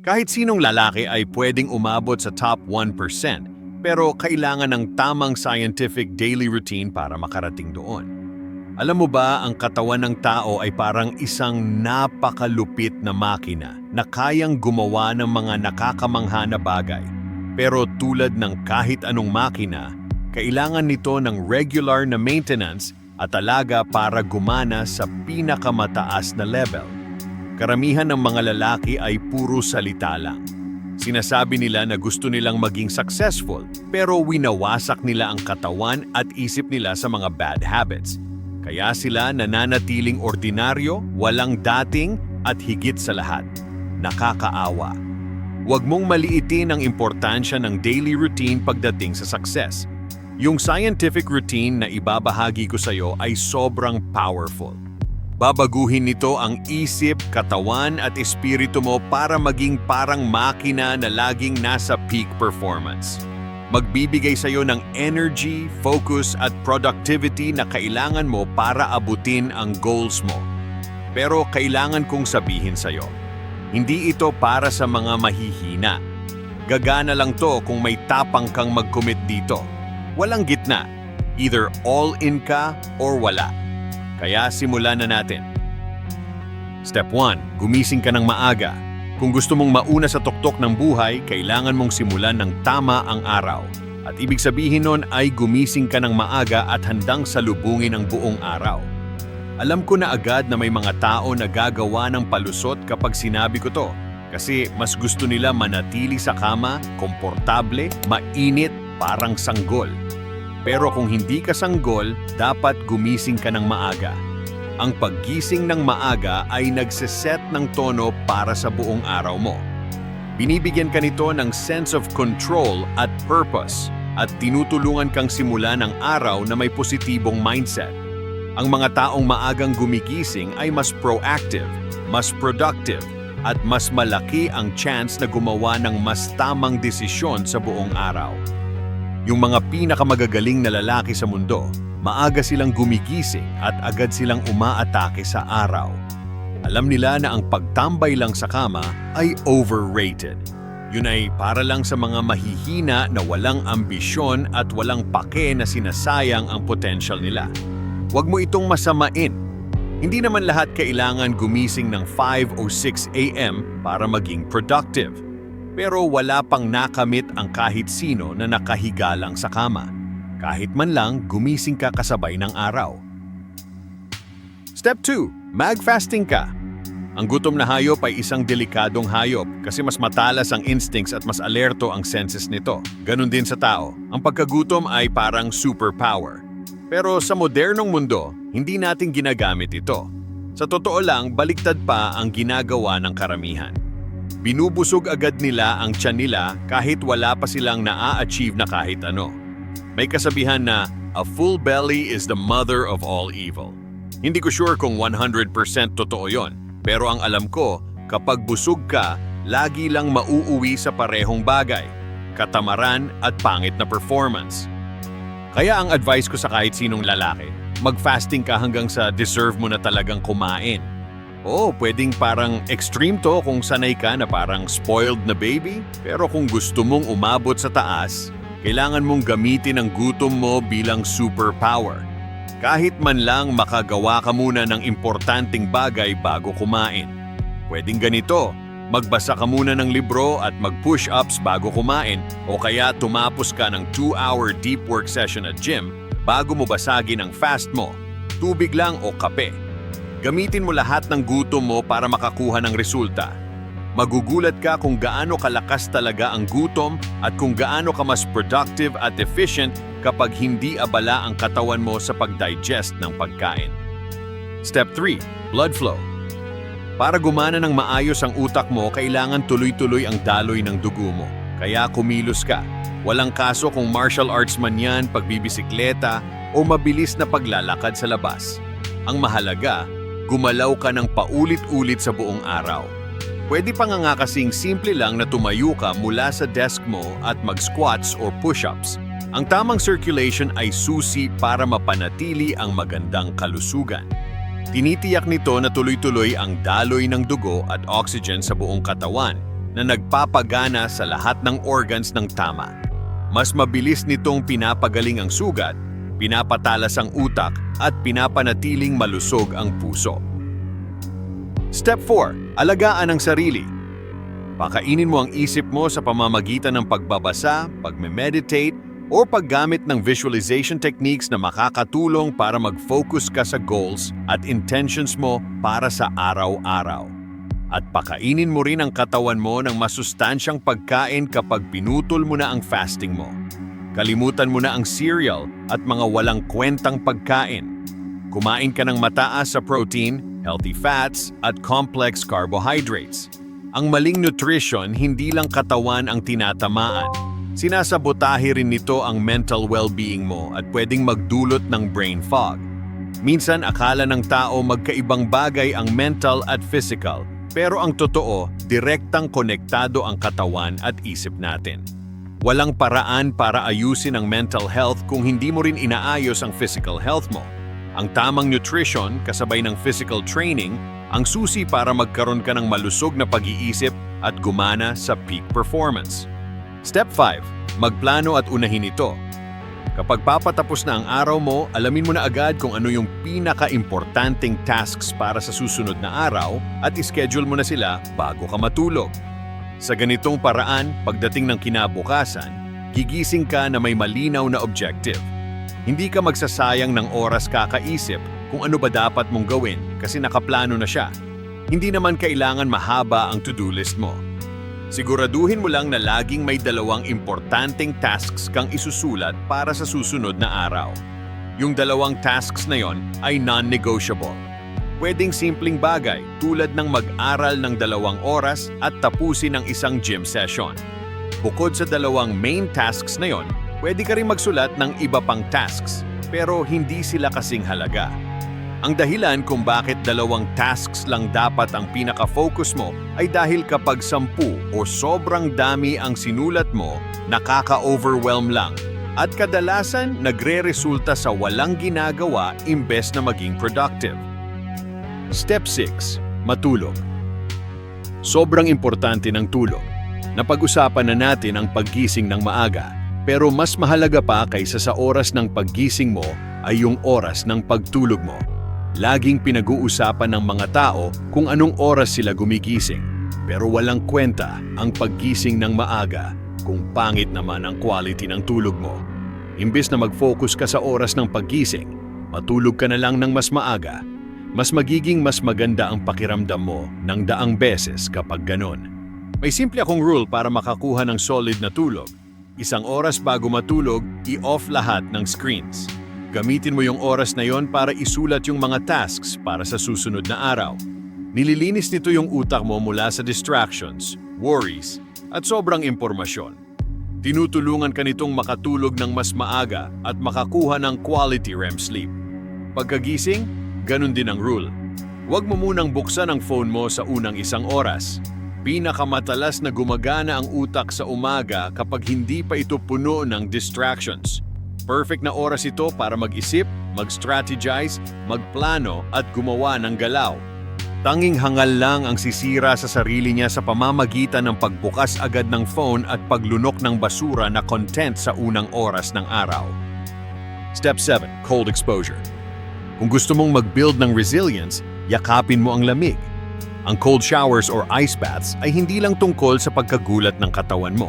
Kahit sinong lalaki ay pwedeng umabot sa top 1%, pero kailangan ng tamang scientific daily routine para makarating doon. Alam mo ba, ang katawan ng tao ay parang isang napakalupit na makina na kayang gumawa ng mga nakakamangha na bagay. Pero tulad ng kahit anong makina, kailangan nito ng regular na maintenance at alaga para gumana sa pinakamataas na level. Karamihan ng mga lalaki ay puro salita lang. Sinasabi nila na gusto nilang maging successful pero winawasak nila ang katawan at isip nila sa mga bad habits. Kaya sila nananatiling ordinaryo, walang dating at higit sa lahat, nakakaawa. Huwag mong maliitin ang importansya ng daily routine pagdating sa success. Yung scientific routine na ibabahagi ko sa iyo ay sobrang powerful. Babaguhin nito ang isip, katawan at espiritu mo para maging parang makina na laging nasa peak performance. Magbibigay sa iyo ng energy, focus at productivity na kailangan mo para abutin ang goals mo. Pero kailangan kong sabihin sa iyo, hindi ito para sa mga mahihina. Gagana lang to kung may tapang kang mag-commit dito. Walang gitna. Either all in ka or wala. Kaya simulan na natin. Step 1. Gumising ka ng maaga. Kung gusto mong mauna sa tuktok ng buhay, kailangan mong simulan ng tama ang araw. At ibig sabihin nun ay gumising ka ng maaga at handang salubungin ang buong araw. Alam ko na agad na may mga tao na gagawa ng palusot kapag sinabi ko to. Kasi mas gusto nila manatili sa kama, komportable, mainit, parang sanggol. Pero kung hindi ka sanggol, dapat gumising ka ng maaga. Ang paggising ng maaga ay nagseset ng tono para sa buong araw mo. Binibigyan ka nito ng sense of control at purpose at tinutulungan kang simula ng araw na may positibong mindset. Ang mga taong maagang gumigising ay mas proactive, mas productive, at mas malaki ang chance na gumawa ng mas tamang desisyon sa buong araw. Yung mga pinakamagagaling na lalaki sa mundo, maaga silang gumigising at agad silang umaatake sa araw. Alam nila na ang pagtambay lang sa kama ay overrated. Yun ay para lang sa mga mahihina na walang ambisyon at walang pake na sinasayang ang potential nila. Huwag mo itong masamain. Hindi naman lahat kailangan gumising ng 5 o 6 a.m. para maging productive. Pero wala pang nakamit ang kahit sino na nakahiga lang sa kama. Kahit man lang gumising ka kasabay ng araw. Step 2. Mag-fasting ka. Ang gutom na hayop ay isang delikadong hayop kasi mas matalas ang instincts at mas alerto ang senses nito. Ganon din sa tao. Ang pagkagutom ay parang superpower. Pero sa modernong mundo, hindi natin ginagamit ito. Sa totoo lang, baliktad pa ang ginagawa ng karamihan. Binubusog agad nila ang tiyan nila kahit wala pa silang naa-achieve na kahit ano. May kasabihan na, a full belly is the mother of all evil. Hindi ko sure kung 100% totoo yon, pero ang alam ko, kapag busog ka, lagi lang mauuwi sa parehong bagay, katamaran at pangit na performance. Kaya ang advice ko sa kahit sinong lalaki, mag-fasting ka hanggang sa deserve mo na talagang kumain. Oo, pwedeng parang extreme to kung sanay ka na parang spoiled na baby. Pero kung gusto mong umabot sa taas, kailangan mong gamitin ang gutom mo bilang superpower. Kahit man lang makagawa ka muna ng importanteng bagay bago kumain. Pwedeng ganito, magbasa ka muna ng libro at mag-push-ups bago kumain o kaya tumapos ka ng 2-hour deep work session at gym bago mo basagin ang fast mo, tubig lang o kape. Gamitin mo lahat ng gutom mo para makakuha ng resulta. Magugulat ka kung gaano kalakas talaga ang gutom at kung gaano ka mas productive at efficient kapag hindi abala ang katawan mo sa pag-digest ng pagkain. Step 3. Blood flow. Para gumana ng maayos ang utak mo, kailangan tuloy-tuloy ang daloy ng dugo mo. Kaya kumilos ka. Walang kaso kung martial arts man yan, pagbibisikleta, o mabilis na paglalakad sa labas. Ang mahalaga, gumalaw ka ng paulit-ulit sa buong araw. Pwede pa nga nga kasing simple lang na tumayo ka mula sa desk mo at mag-squats or push-ups. Ang tamang circulation ay susi para mapanatili ang magandang kalusugan. Tinitiyak nito na tuloy-tuloy ang daloy ng dugo at oxygen sa buong katawan, na nagpapagana sa lahat ng organs ng tama. Mas mabilis nitong pinapagaling ang sugat, pinapatalas ang utak at pinapanatiling malusog ang puso. Step 4. Alagaan ang sarili. Pakainin mo ang isip mo sa pamamagitan ng pagbabasa, pagme-meditate, o paggamit ng visualization techniques na makakatulong para mag-focus ka sa goals at intentions mo para sa araw-araw. At pakainin mo rin ang katawan mo ng masustansyang pagkain kapag pinutol mo na ang fasting mo. Kalimutan mo na ang cereal at mga walang kwentang pagkain. Kumain ka ng mataas sa protein, healthy fats, at complex carbohydrates. Ang maling nutrition hindi lang katawan ang tinatamaan. Sinasabotahe rin nito ang mental well-being mo at pwedeng magdulot ng brain fog. Minsan akala ng tao magkaibang bagay ang mental at physical, pero ang totoo, direktang konektado ang katawan at isip natin. Walang paraan para ayusin ang mental health kung hindi mo rin inaayos ang physical health mo. Ang tamang nutrition kasabay ng physical training ang susi para magkaroon ka ng malusog na pag-iisip at gumana sa peak performance. Step 5. Magplano at unahin ito. Kapag papatapos na ang araw mo, alamin mo na agad kung ano yung pinaka-importanting tasks para sa susunod na araw at ischedule mo na sila bago ka matulog. Sa ganitong paraan, pagdating ng kinabukasan, gigising ka na may malinaw na objective. Hindi ka magsasayang ng oras kakaisip kung ano ba dapat mong gawin kasi nakaplano na siya. Hindi naman kailangan mahaba ang to-do list mo. Siguraduhin mo lang na laging may dalawang importanteng tasks kang isusulat para sa susunod na araw. Yung dalawang tasks na yon ay non-negotiable. Pwedeng simpleng bagay tulad ng mag-aral ng dalawang oras at tapusin ang isang gym session. Bukod sa dalawang main tasks na yon, pwede ka rin magsulat ng iba pang tasks, pero hindi sila kasing halaga. Ang dahilan kung bakit dalawang tasks lang dapat ang pinaka-focus mo ay dahil kapag sampu o sobrang dami ang sinulat mo, nakaka-overwhelm lang. At kadalasan, nagre-resulta sa walang ginagawa imbes na maging productive. Step 6. Matulog. Sobrang importante ng tulog. Napag-usapan na natin ang paggising ng maaga, pero mas mahalaga pa kaysa sa oras ng paggising mo ay yung oras ng pagtulog mo. Laging pinag-uusapan ng mga tao kung anong oras sila gumigising, pero walang kwenta ang paggising ng maaga kung pangit naman ang quality ng tulog mo. Imbis na mag-focus ka sa oras ng paggising, matulog ka na lang ng mas maaga, mas magiging mas maganda ang pakiramdam mo ng daang beses kapag ganon. May simple akong rule para makakuha ng solid na tulog. Isang oras bago matulog, i-off lahat ng screens. Gamitin mo yung oras na yon para isulat yung mga tasks para sa susunod na araw. Nililinis nito yung utak mo mula sa distractions, worries, at sobrang impormasyon. Tinutulungan ka nitong makatulog ng mas maaga at makakuha ng quality REM sleep. Pagkagising, ganun din ang rule. Huwag mo munang buksan ang phone mo sa unang isang oras. Pinakamatalas na gumagana ang utak sa umaga kapag hindi pa ito puno ng distractions. Perfect na oras ito para mag-isip, mag-strategize, magplano at gumawa ng galaw. Tanging hangal lang ang sisira sa sarili niya sa pamamagitan ng pagbukas agad ng phone at paglunok ng basura na content sa unang oras ng araw. Step 7. Cold exposure. Kung gusto mong mag-build ng resilience, yakapin mo ang lamig. Ang cold showers or ice baths ay hindi lang tungkol sa pagkagulat ng katawan mo.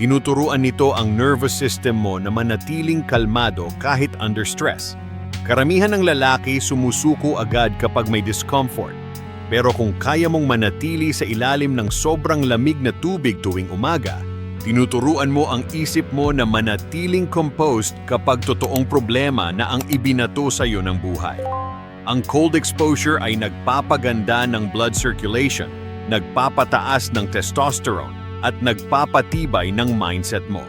Tinuturuan nito ang nervous system mo na manatiling kalmado kahit under stress. Karamihan ng lalaki sumusuko agad kapag may discomfort. Pero kung kaya mong manatili sa ilalim ng sobrang lamig na tubig tuwing umaga, tinuturuan mo ang isip mo na manatiling composed kapag totoong problema na ang ibinato sa iyo ng buhay. Ang cold exposure ay nagpapaganda ng blood circulation, nagpapataas ng testosterone, at nagpapatibay ng mindset mo.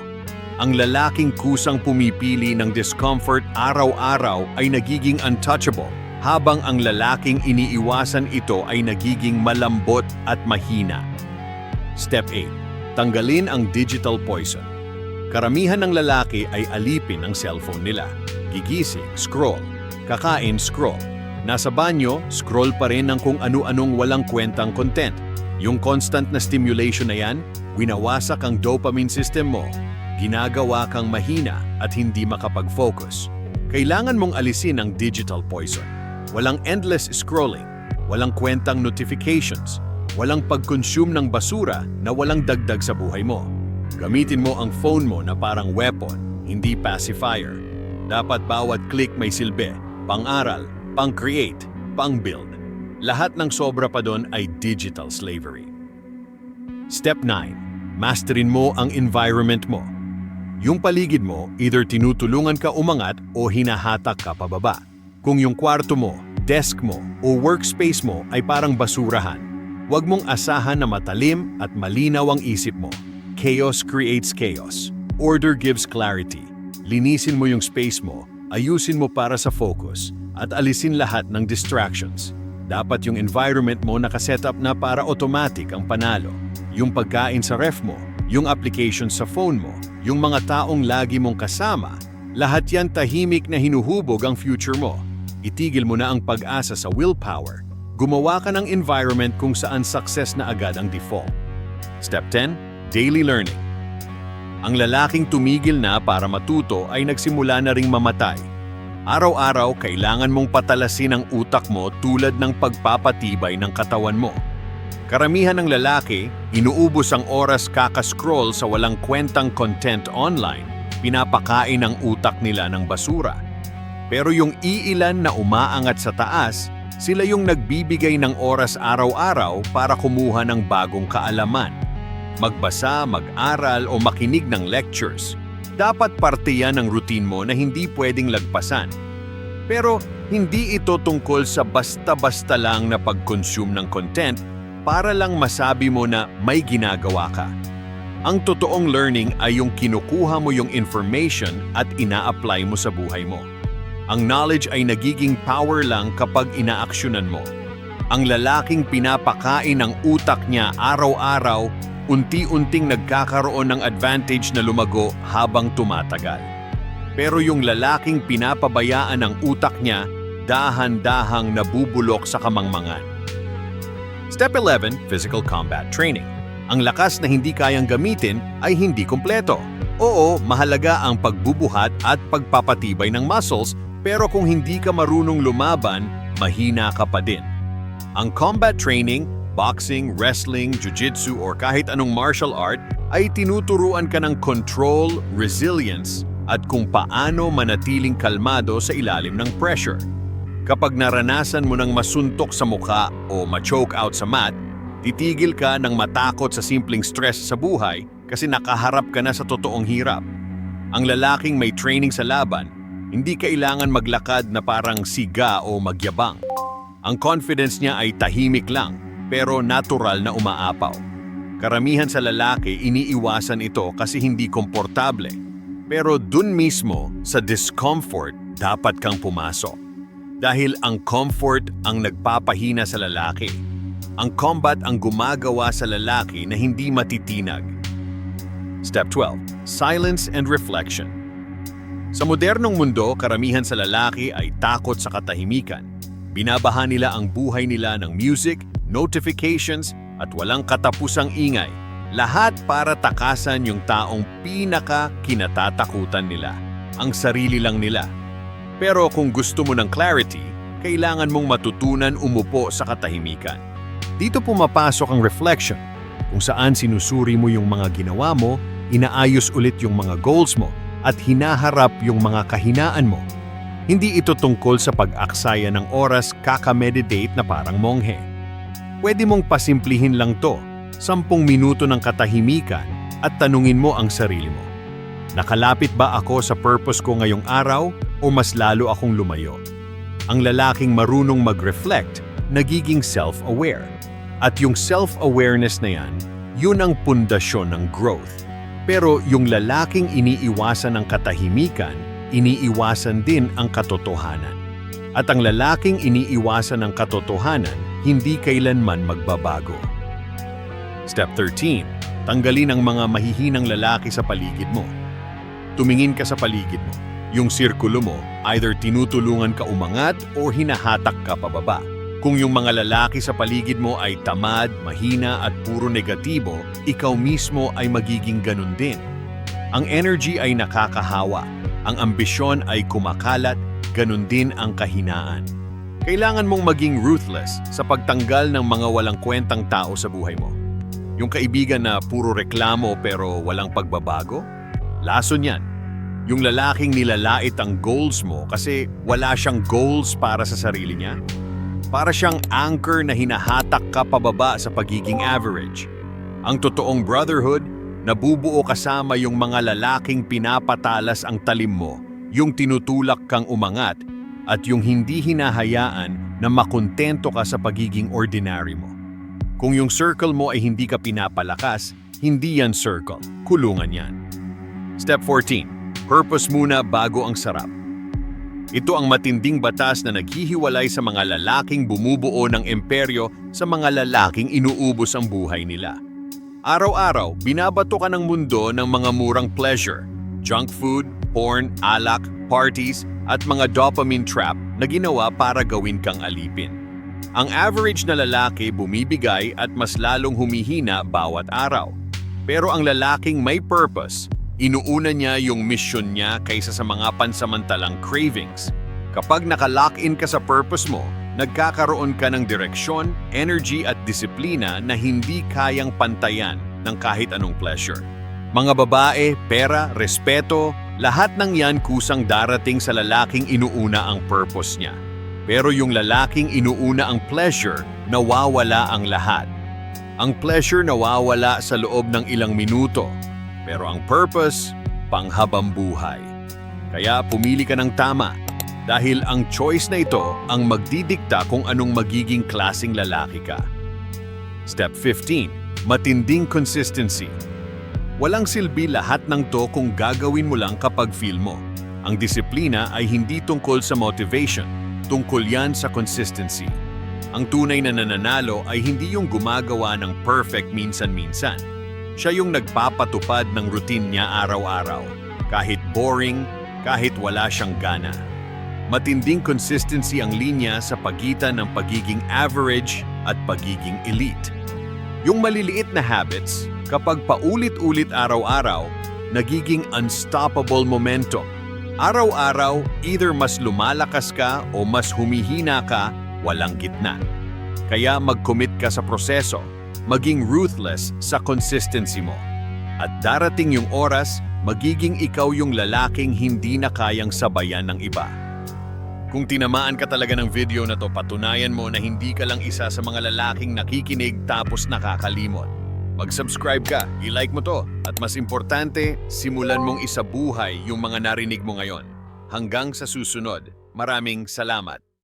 Ang lalaking kusang pumipili ng discomfort araw-araw ay nagiging untouchable, habang ang lalaking iniiwasan ito ay nagiging malambot at mahina. Step 8. Tanggalin ang digital poison. Karamihan ng lalaki ay alipin ang cellphone nila. Gigising, scroll. Kakain, scroll. Nasa banyo, scroll pa rin ng kung ano-anong walang kwentang content. Yung constant na stimulation na yan, winawasak ang dopamine system mo, ginagawa kang mahina at hindi makapag-focus. Kailangan mong alisin ang digital poison. Walang endless scrolling, walang kwentang notifications, walang pag-consume ng basura na walang dagdag sa buhay mo. Gamitin mo ang phone mo na parang weapon, hindi pacifier. Dapat bawat click may silbi, pang-aral, pang-create, pang-build. Lahat ng sobra pa doon ay digital slavery. Step 9. Masterin mo ang environment mo. Yung paligid mo, either tinutulungan ka umangat o hinahatak ka pababa. Kung yung kwarto mo, desk mo, o workspace mo ay parang basurahan, huwag mong asahan na matalim at malinaw ang isip mo. Chaos creates chaos. Order gives clarity. Linisin mo yung space mo, ayusin mo para sa focus, at alisin lahat ng distractions. Dapat yung environment mo nakasetup na para automatic ang panalo. Yung pagkain sa ref mo, yung application sa phone mo, yung mga taong lagi mong kasama, lahat yan tahimik na hinuhubog ang future mo. Itigil mo na ang pag-asa sa willpower. Gumawa ka ng environment kung saan success na agad ang default. Step 10. Daily Learning Ang lalaking tumigil na para matuto ay nagsimula na ring mamatay. Araw-araw, kailangan mong patalasin ang utak mo tulad ng pagpapatibay ng katawan mo. Karamihan ng lalaki, inuubos ang oras kakascroll sa walang kwentang content online, pinapakain ang utak nila ng basura. Pero yung iilan na umaangat sa taas, sila yung nagbibigay ng oras araw-araw para kumuha ng bagong kaalaman. Magbasa, mag-aral o makinig ng lectures. Dapat parte yan ng routine mo na hindi pwedeng lagpasan. Pero hindi ito tungkol sa basta-basta lang na pag-consume ng content para lang masabi mo na may ginagawa ka. Ang totoong learning ay yung kinukuha mo yung information at ina-apply mo sa buhay mo. Ang knowledge ay nagiging power lang kapag inaaksyonan mo. Ang lalaking pinapakain ng utak niya araw-araw, unti-unting nagkakaroon ng advantage na lumago habang tumatagal. Pero yung lalaking pinapabayaan ng utak niya, dahan-dahang nabubulok sa kamangmangan. Step 11, Physical Combat Training. Ang lakas na hindi kayang gamitin ay hindi kumpleto. Oo, mahalaga ang pagbubuhat at pagpapatibay ng muscles, pero kung hindi ka marunong lumaban, mahina ka pa din. Ang combat training, boxing, wrestling, jiu-jitsu or kahit anong martial art ay tinuturuan ka ng control, resilience, at kung paano manatiling kalmado sa ilalim ng pressure. Kapag naranasan mo ng masuntok sa mukha o ma-choke out sa mat, titigil ka ng matakot sa simpleng stress sa buhay kasi nakaharap ka na sa totoong hirap. Ang lalaking may training sa laban, hindi kailangan maglakad na parang siga o magyabang. Ang confidence niya ay tahimik lang, pero natural na umaapaw. Karamihan sa lalaki iniiwasan ito kasi hindi komportable. Pero dun mismo, sa discomfort, dapat kang pumasok. Dahil ang comfort ang nagpapahina sa lalaki. Ang combat ang gumagawa sa lalaki na hindi matitinag. Step 12. Silence and Reflection Sa modernong mundo, karamihan sa lalaki ay takot sa katahimikan. Binabaha nila ang buhay nila ng music, notifications, at walang katapusang ingay. Lahat para takasan yung taong pinaka kinatatakutan nila. Ang sarili lang nila. Pero kung gusto mo ng clarity, kailangan mong matutunan umupo sa katahimikan. Dito pumapasok ang reflection, kung saan sinusuri mo yung mga ginawa mo, inaayos ulit yung mga goals mo, at hinaharap yung mga kahinaan mo. Hindi ito tungkol sa pag-aksaya ng oras kakameditate na parang monghe. Pwede mong pasimplihin lang to, sampung minuto ng katahimikan at tanungin mo ang sarili mo. Nakalapit ba ako sa purpose ko ngayong araw o mas lalo akong lumayo? Ang lalaking marunong mag-reflect, nagiging self-aware. At yung self-awareness na yan, yun ang pundasyon ng growth. Pero yung lalaking iniiwasan ng katahimikan, iniiwasan din ang katotohanan. At ang lalaking iniiwasan ng katotohanan, hindi kailanman magbabago. Step 13. Tanggalin ang mga mahihinang lalaki sa paligid mo. Tumingin ka sa paligid mo. Yung sirkulo mo, either tinutulungan ka umangat o hinahatak ka pababa. Kung yung mga lalaki sa paligid mo ay tamad, mahina at puro negatibo, ikaw mismo ay magiging ganun din. Ang energy ay nakakahawa, ang ambisyon ay kumakalat, ganun din ang kahinaan. Kailangan mong maging ruthless sa pagtanggal ng mga walang kwentang tao sa buhay mo. Yung kaibigan na puro reklamo pero walang pagbabago? Lason yan. Yung lalaking nilalait ang goals mo kasi wala siyang goals para sa sarili niya? Para siyang anchor na hinahatak ka pababa sa pagiging average. Ang totoong brotherhood, nabubuo kasama yung mga lalaking pinapatalas ang talim mo, yung tinutulak kang umangat, at yung hindi hinahayaan na makontento ka sa pagiging ordinary mo. Kung yung circle mo ay hindi ka pinapalakas, hindi yan circle, kulungan yan. Step 14. Purpose muna bago ang sarap. Ito ang matinding batas na naghihiwalay sa mga lalaking bumubuo ng imperyo sa mga lalaking inuubos ang buhay nila. Araw-araw, binabato ka ng mundo ng mga murang pleasure, junk food, porn, alak, parties, at mga dopamine trap na ginawa para gawin kang alipin. Ang average na lalaki bumibigay at mas lalong humihina bawat araw. Pero ang lalaking may purpose, inuuna niya yung mission niya kaysa sa mga pansamantalang cravings. Kapag nakalock in ka sa purpose mo, nagkakaroon ka ng direksyon, energy at disiplina na hindi kayang pantayan ng kahit anong pleasure. Mga babae, pera, respeto, lahat ng yan kusang darating sa lalaking inuuna ang purpose niya. Pero yung lalaking inuuna ang pleasure, nawawala ang lahat. Ang pleasure nawawala sa loob ng ilang minuto, pero ang purpose, panghabang buhay. Kaya pumili ka ng tama, dahil ang choice na ito ang magdidikta kung anong magiging klasing lalaki ka. Step 15. Matinding consistency. Walang silbi lahat ng to kung gagawin mo lang kapag feel mo. Ang disiplina ay hindi tungkol sa motivation, tungkol yan sa consistency. Ang tunay na nananalo ay hindi yung gumagawa ng perfect minsan-minsan. Siya yung nagpapatupad ng routine niya araw-araw, kahit boring, kahit wala siyang gana. Matinding consistency ang linya sa pagitan ng pagiging average at pagiging elite. Yung maliliit na habits, kapag paulit-ulit araw-araw, nagiging unstoppable momentum. Araw-araw, either mas lumalakas ka o mas humihina ka, walang gitna. Kaya mag-commit ka sa proseso, maging ruthless sa consistency mo. At darating yung oras, magiging ikaw yung lalaking hindi na kayang sabayan ng iba. Kung tinamaan ka talaga ng video na to, patunayan mo na hindi ka lang isa sa mga lalaking nakikinig tapos nakakalimot. Mag-subscribe ka, i-like mo to, at mas importante, simulan mong isabuhay yung mga narinig mo ngayon. Hanggang sa susunod, maraming salamat.